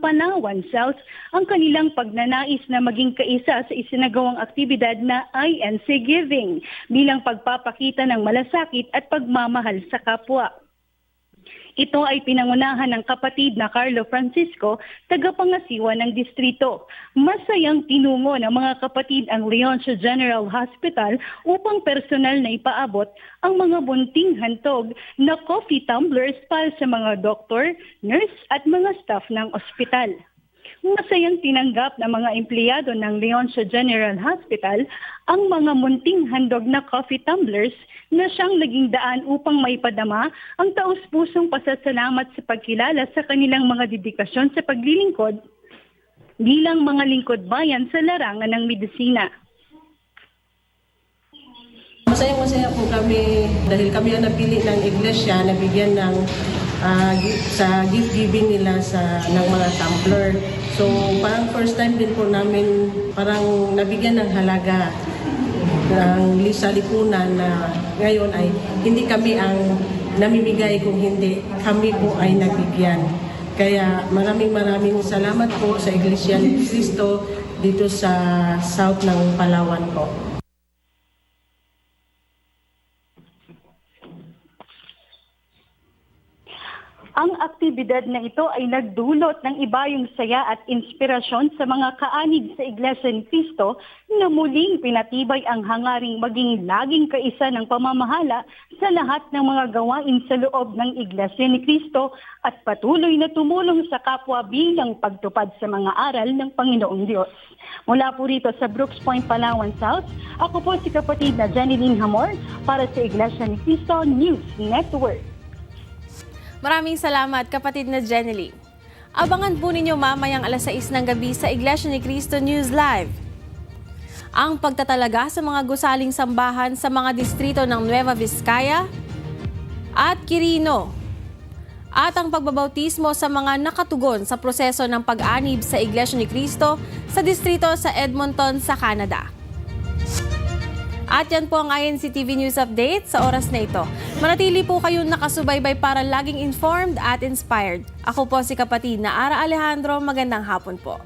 Palawan South ang kanilang pagnanais na maging kaisa sa isinagawang aktibidad na INC Giving bilang pagpapakita ng malasakit at pagmamahal sa kapwa. Ito ay pinangunahan ng kapatid na Carlo Francisco, tagapangasiwa ng distrito. Masayang tinungo ng mga kapatid ang Leoncio General Hospital upang personal na ipaabot ang mga bunting hantog na coffee tumblers para sa mga doktor, nurse at mga staff ng ospital. Masayang tinanggap ng mga empleyado ng Leoncio General Hospital ang mga munting handog na coffee tumblers na siyang naging daan upang maipadama ang taus-pusong pasasalamat sa pagkilala sa kanilang mga dedikasyon sa paglilingkod bilang mga lingkod bayan sa larangan ng medisina. Masaya-masaya po kami dahil kami ang napili ng iglesia na bigyan ng gi- sa gift giving nila sa ng mga tumbler. So parang first time din po namin parang nabigyan ng halaga ng lisa lipunan na ngayon ay hindi kami ang namimigay kung hindi kami po ay nabigyan. Kaya maraming maraming salamat po sa Iglesia ni Cristo dito sa South ng Palawan po. Ang aktibidad na ito ay nagdulot ng ibayong saya at inspirasyon sa mga kaanib sa Iglesia ni Cristo na muling pinatibay ang hangaring maging laging kaisa ng pamamahala sa lahat ng mga gawain sa loob ng Iglesia ni Cristo at patuloy na tumulong sa kapwa bilang pagtupad sa mga aral ng Panginoong Diyos. Mula po rito sa Brooks Point, Palawan South, ako po si kapatid na Janeline Hamor para sa Iglesia ni Cristo News Network. Maraming salamat kapatid na Jenny Abangan po ninyo mamayang alas 6 ng gabi sa Iglesia ni Cristo News Live. Ang pagtatalaga sa mga gusaling sambahan sa mga distrito ng Nueva Vizcaya at Quirino at ang pagbabautismo sa mga nakatugon sa proseso ng pag-anib sa Iglesia ni Cristo sa distrito sa Edmonton sa Canada. At yan po ang INC TV News Update sa oras na ito. Manatili po kayong nakasubaybay para laging informed at inspired. Ako po si kapatid na Ara Alejandro. Magandang hapon po.